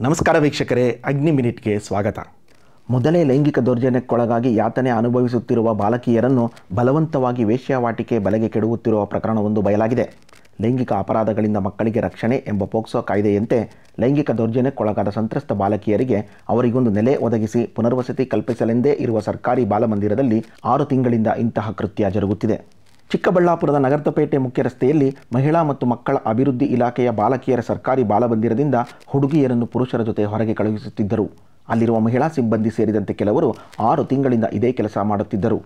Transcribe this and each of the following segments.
ನಮಸ್ಕಾರ ವೀಕ್ಷಕರೇ, ಅಗ್ನಿ ಮಿನಿಟ್ಗೆ ಸ್ವಾಗತ. ಮೊದಲೇ ಲೈಂಗಿಕ ದೌರ್ಜನ್ಯಕ್ಕೊಳಗಾಗಿ ಯಾತನೆ ಅನುಭವಿಸುತ್ತಿರುವ ಬಾಲಕಿಯರನ್ನು ಬಲವಂತವಾಗಿ ವೇಶ್ಯಾವಾಟಿಕೆ ಬಲೆಗೆ ಕೆಡುವುತ್ತಿರುವ ಪ್ರಕರಣವೊಂದು ಬಯಲಾಗಿದೆ. ಲೈಂಗಿಕ ಅಪರಾಧಗಳಿಂದ ಮಕ್ಕಳಿಗೆ ರಕ್ಷಣೆ ಎಂಬ ಪೋಕ್ಸೋ ಕಾಯ್ದೆಯಂತೆ ಲೈಂಗಿಕ ದೌರ್ಜನ್ಯಕ್ಕೊಳಗಾದ ಸಂತ್ರಸ್ತ ಬಾಲಕಿಯರಿಗೆ ಅವರಿಗೊಂದು ನೆಲೆ ಒದಗಿಸಿ ಪುನರ್ವಸತಿ ಕಲ್ಪಿಸಲೆಂದೇ ಇರುವ ಸರ್ಕಾರಿ ಬಾಲಮಂದಿರದಲ್ಲಿ ಆರು ತಿಂಗಳಿಂದ ಇಂತಹ ಕೃತ್ಯ ಜರುಗುತ್ತಿದೆ. ಚಿಕ್ಕಬಳ್ಳಾಪುರದ ನಗರಪೇಟೆ ಮುಖ್ಯ ರಸ್ತೆಯಲ್ಲಿ ಮಹಿಳಾ ಮತ್ತು ಮಕ್ಕಳ ಅಭಿವೃದ್ಧಿ ಇಲಾಖೆಯ ಬಾಲಕಿಯರ ಸರ್ಕಾರಿ ಬಾಲಮಂದಿರದಿಂದ ಹುಡುಗಿಯರನ್ನು ಪುರುಷರ ಜೊತೆ ಹೊರಗೆ ಕಳುಹಿಸುತ್ತಿದ್ದರು. ಅಲ್ಲಿರುವ ಮಹಿಳಾ ಸಿಬ್ಬಂದಿ ಸೇರಿದಂತೆ ಕೆಲವರು ಆರು ತಿಂಗಳಿಂದ ಇದೇ ಕೆಲಸ ಮಾಡುತ್ತಿದ್ದರು.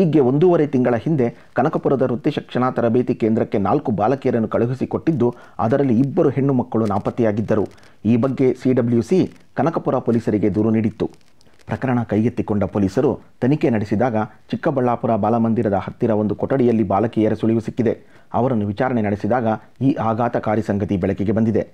ಈಗ್ಗೆ ಒಂದೂವರೆ ತಿಂಗಳ ಹಿಂದೆ ಕನಕಪುರದ ವೃತ್ತಿ ಶಿಕ್ಷಣ ತರಬೇತಿ ಕೇಂದ್ರಕ್ಕೆ ನಾಲ್ಕು ಬಾಲಕಿಯರನ್ನು ಕಳುಹಿಸಿಕೊಟ್ಟಿದ್ದು, ಅದರಲ್ಲಿ ಇಬ್ಬರು ಹೆಣ್ಣು ಮಕ್ಕಳು ನಾಪತ್ತೆಯಾಗಿದ್ದರು. ಈ ಬಗ್ಗೆ ಸಿಡಬ್ಲ್ಯೂಸಿ ಕನಕಪುರ ಪೊಲೀಸರಿಗೆ ದೂರು ನೀಡಿತ್ತು. ಪ್ರಕರಣ ಕೈಗೆತ್ತಿಕೊಂಡ ಪೊಲೀಸರು ತನಿಖೆ ನಡೆಸಿದಾಗ ಚಿಕ್ಕಬಳ್ಳಾಪುರ ಬಾಲಮಂದಿರದ ಹತ್ತಿರ ಒಂದು ಕೊಠಡಿಯಲ್ಲಿ ಬಾಲಕಿಯರ ಸುಳಿವು ಸಿಕ್ಕಿದೆ. ಅವರನ್ನು ವಿಚಾರಣೆ ನಡೆಸಿದಾಗ ಈ ಆಘಾತಕಾರಿ ಸಂಗತಿ ಬೆಳಕಿಗೆ ಬಂದಿದೆ.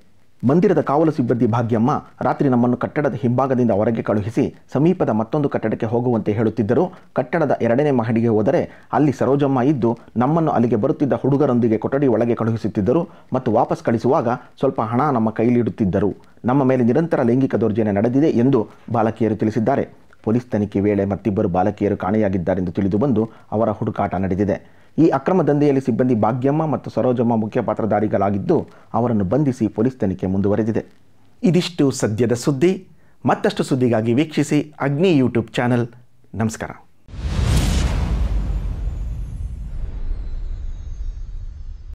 ಮಂದಿರದ ಕಾವಲು ಸಿಬ್ಬಂದಿ ಭಾಗ್ಯಮ್ಮ ರಾತ್ರಿ ನಮ್ಮನ್ನು ಕಟ್ಟಡದ ಹಿಂಭಾಗದಿಂದ ಹೊರಗೆ ಕಳುಹಿಸಿ ಸಮೀಪದ ಮತ್ತೊಂದು ಕಟ್ಟಡಕ್ಕೆ ಹೋಗುವಂತೆ ಹೇಳುತ್ತಿದ್ದರು. ಕಟ್ಟಡದ ಎರಡನೇ ಮಹಡಿಗೆ ಹೋದರೆ ಅಲ್ಲಿ ಸರೋಜಮ್ಮ ಇದ್ದು ನಮ್ಮನ್ನು ಅಲ್ಲಿಗೆ ಬರುತ್ತಿದ್ದ ಹುಡುಗರೊಂದಿಗೆ ಕೊಠಡಿ ಒಳಗೆ ಕಳುಹಿಸುತ್ತಿದ್ದರು ಮತ್ತು ವಾಪಸ್ ಕಳಿಸುವಾಗ ಸ್ವಲ್ಪ ಹಣ ನಮ್ಮ ಕೈಲಿಡುತ್ತಿದ್ದರು. ನಮ್ಮ ಮೇಲೆ ನಿರಂತರ ಲೈಂಗಿಕ ದೌರ್ಜನ್ಯ ನಡೆದಿದೆ ಎಂದು ಬಾಲಕಿಯರು ತಿಳಿಸಿದ್ದಾರೆ. ಪೊಲೀಸ್ ತನಿಖೆ ವೇಳೆ ಮತ್ತಿಬ್ಬರು ಬಾಲಕಿಯರು ಕಾಣೆಯಾಗಿದ್ದಾರೆಂದು ತಿಳಿದು ಬಂದು ಅವರ ಹುಡುಕಾಟ ನಡೆದಿದೆ. ಈ ಅಕ್ರಮ ದಂಧೆಯಲ್ಲಿ ಸಿಬ್ಬಂದಿ ಭಾಗ್ಯಮ್ಮ ಮತ್ತು ಸರೋಜಮ್ಮ ಮುಖ್ಯ ಪಾತ್ರಧಾರಿಗಳಾಗಿದ್ದು, ಅವರನ್ನು ಬಂಧಿಸಿ ಪೊಲೀಸ್ ತನಿಖೆ ಮುಂದುವರೆದಿದೆ. ಇದಿಷ್ಟು ಸದ್ಯದ ಸುದ್ದಿ. ಮತ್ತಷ್ಟು ಸುದ್ದಿಗಾಗಿ ವೀಕ್ಷಿಸಿ ಅಗ್ನಿ ಯೂಟ್ಯೂಬ್ ಚಾನಲ್. ನಮಸ್ಕಾರ.